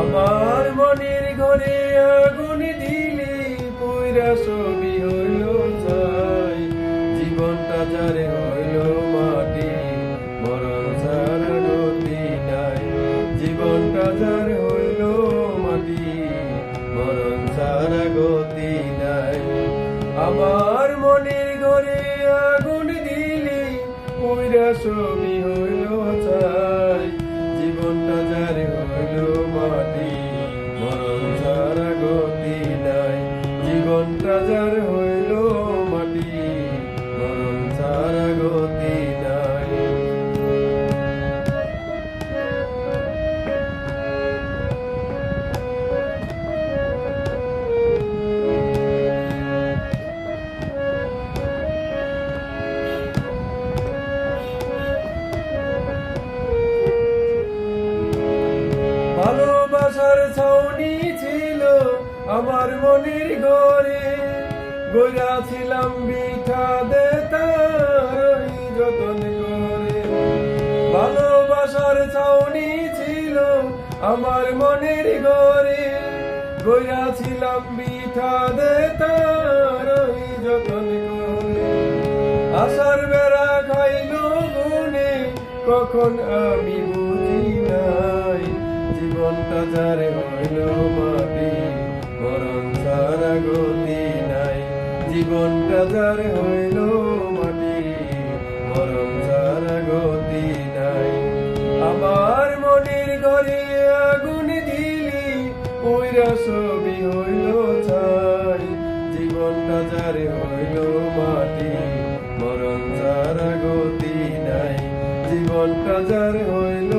আমার মনের ঘরে আগুন দিলে পুইরা ছবি জীবনটা যারে হইল মাটি, মরণ ছাড়া গতি নাই। আমার মনের ঘরে আগুন দিলে পুইরা ছবি হইল চাই জীবনটা যারে হইল মাটি, মরণ ছাড়া গতি নাই। জীবনটা যার হইল ছাউনি ছিল আমার মনের ঘরে। গোয়া ছিলাম বিঠা দে তার যতন করে। ভালোবাসার ছাউনি ছিল আমার মনের ঘরে। গোয়া ছিলাম বিঠা দে তার যতন করে। আসার বেড়া খাইল গুনে কখন আমি বুঝি জীবনটা যারে হইল মাটি মরণ সারা গতি নাই। জীবনটা যারে হইল মাটি মরণ সারা গতি নাই। আমার মনের ঘরে আগুন দিলি ওইরা ছবি হইল চাই জীবনটা যারে হইল মাটি মরণ সারা গতি নাই। জীবনটা যার হইল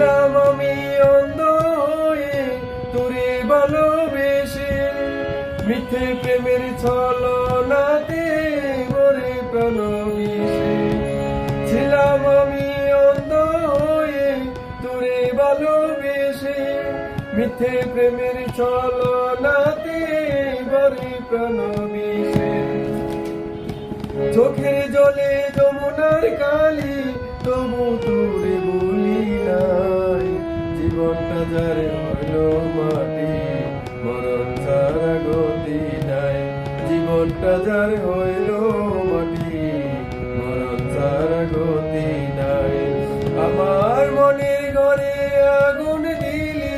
ছিলাম আমি অন্ধ হয়ে তোরে ভালোবেসে। মিথ্যে প্রেমের ছলনাতে মরে প্রাণ মিশে ছিলাম আমি অন্ধ হয়ে তোরে ভালোবেসে। মিথ্যে প্রেমের ছলনাতে মরে প্রাণ মিশে চোখের জলে যমুনার কালি, তবু তোরে জীবনটা যার হইল মাটি, মরণ সারা গতি নাই। আমার মনের ঘরে আগুন দিলি,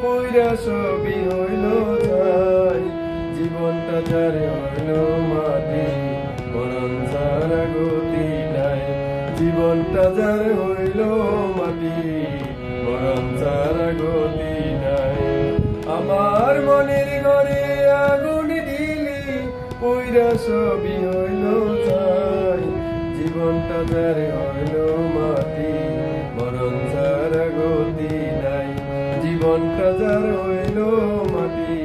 পইরা ছবি হইল চাই জীবনটা যারে হইল মাটি, মরণ সারা গতি নাই। জীবনটা যার হইল মাটি ছবি হইল চাই জীবনটা যার হইল মাটি, মরণ যার গতি নাই। জীবনটা যার হইল মাটি,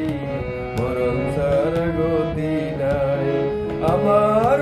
মরণ যার গতি নাই। আমার